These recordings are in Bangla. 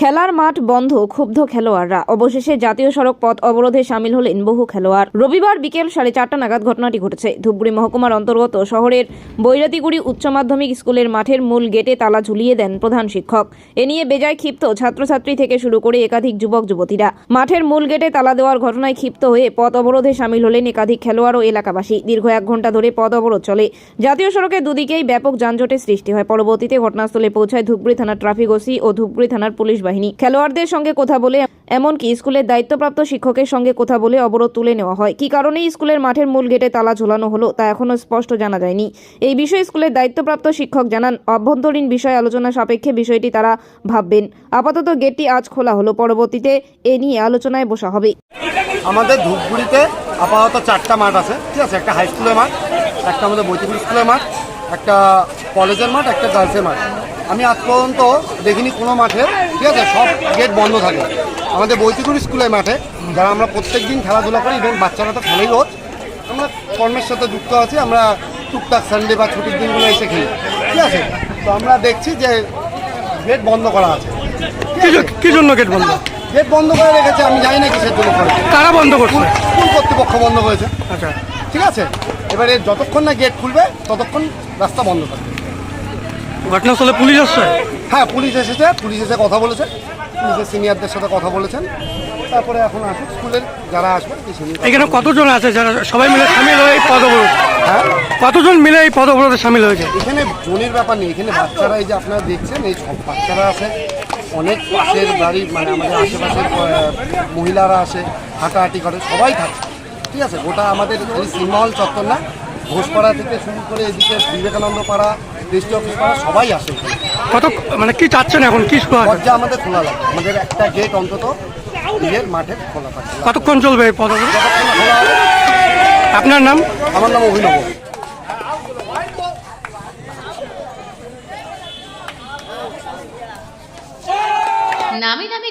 খেলার মাঠ বন্ধ, ক্ষুব্ধ খেলোয়াড়রা। অবশেষে জাতীয় সড়ক পথ অবরোধে সামিল হলেন বহু খেলোয়াড়। রবিবার বিকেল সাড়ে চারটা নাগাদ ঘটনাটি ঘটেছে। ধূপগুড়ি মহকুমার অন্তর্গত শহরের বৈরাতিগুড়ি উচ্চ মাধ্যমিক স্কুলের মাঠের মূল গেটে তালা ঝুলিয়ে দেন প্রধান শিক্ষক। এ নিয়ে বেজায় ক্ষিপ্ত ছাত্রছাত্রী থেকে শুরু করে একাধিক যুবক, যুবতীরা। মাঠের মূল গেটে তালা দেওয়ার ঘটনায় ক্ষিপ্ত হয়ে পথ অবরোধে সামিল হলেন একাধিক খেলোয়াড় ও এলাকাবাসী। দীর্ঘ এক ঘণ্টা ধরে পথ অবরোধ চলে। জাতীয় সড়কের দুদিকেই ব্যাপক যানজটের সৃষ্টি হয়। পরবর্তীতে ঘটনাস্থলে পৌঁছায় ধূপগুড়ি থানার ট্রাফিক ওসি ও ধূপগুড়ি থানার পুলিশ বাহিনী খেলোয়াড়দের সঙ্গে কথা বলে, এমনকি স্কুলের দায়িত্বপ্রাপ্ত শিক্ষকের সঙ্গে কথা বলে অবরোধ তুলে নেওয়া হয়। কি কারণে স্কুলের মাঠের মূল গেটে তালা ঝোলানো হলো, তা এখনও স্পষ্ট জানা যায়নি। এই বিষয়ে স্কুলের দায়িত্বপ্রাপ্ত শিক্ষক জানান, অভ্যন্তরীণ বিষয় আলোচনা সাপেক্ষে বিষয়টি তারা ভাববেন। আপাতত গেটটি আজ খোলা হলো, পরবর্তীতে এ নিয়ে আলোচনায় বসা হবে। আমাদের ধূপগুড়িতে আপাতত চারটা মাঠ আছে, ঠিক আছে? একটা হাই স্কুলের মাঠ, একটা আমাদের বৈতিপুর স্কুলের মাঠ, একটা কলেজের মাঠ, একটা গার্লসের মাঠ। আমি আজ পর্যন্ত দেখিনি কোনো মাঠে। ঠিক আছে? সব গেট বন্ধ থাকে। আমাদের বৈতিপুর স্কুলের মাঠে। যারা আমরা প্রত্যেক দিন খেলাধুলা করি এবং বাচ্চারা তো খেলেই রোজ। আমরা কর্মের সাথে যুক্ত আছি আমরা টুকটাক সানডে বা ছুটির দিনগুলো এসে খেলি। ঠিক আছে? তো আমরা দেখছি যে গেট বন্ধ করা আছে। কি জন্য গেট বন্ধ? গেট বন্ধ করে রেখেছে আমি জানি না কিসের জন্য করেছে কারা বন্ধ করছে? কোন কর্তৃপক্ষ বন্ধ করেছে। আচ্ছা। ঠিক আছে? এবারে যতক্ষণ না গেট খুলবে ততক্ষণ রাস্তা বন্ধ থাকবে। ঘটনাস্থলে পুলিশ আসছে? হ্যাঁ পুলিশ এসেছে পুলিশ এসে কথা বলেছে। পুলিশের সিনিয়রদের সাথে কথা বলেছেন। তারপরে এখন আসুক স্কুলের যারা আসবে এই এখানে কতজন আছে যারা সবাই মিলে সামিল হয়ে এই পদ অবরোধ হ্যাঁ? কতজন মিলে এই পদ অবরোধে সামিল হয়েছে? এখানে জনের ব্যাপার নেই এখানে বাচ্চারা এই যে আপনারা দেখছেন এই সব বাচ্চারা আছে। অনেক পাশের বাড়ি মানে আমাদের আশেপাশের মহিলারা আসে হাঁটাহাঁটি করে সবাই থাকে। ঠিক আছে গোটা আমাদের সিনেমহল চত্বর না ঘোষপাড়া থেকে শুরু করে এদিকে বিবেকানন্দ পাড়া রেজিস্ট্রি অফিস পাড়া সবাই আসে। কত মানে কি চাচ্ছেন এখন? কি? দরজা আমাদের খোলা লাগে আমাদের একটা গেট অন্তত নিজের মাঠে খোলা থাকে। কতক্ষণ চলবে এই পদ আপনার নাম? আমার নাম অভিনব। নামি দামি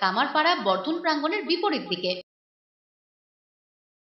কামারপাড়া বর্ধন প্রাঙ্গণের বিপরীত দিকে।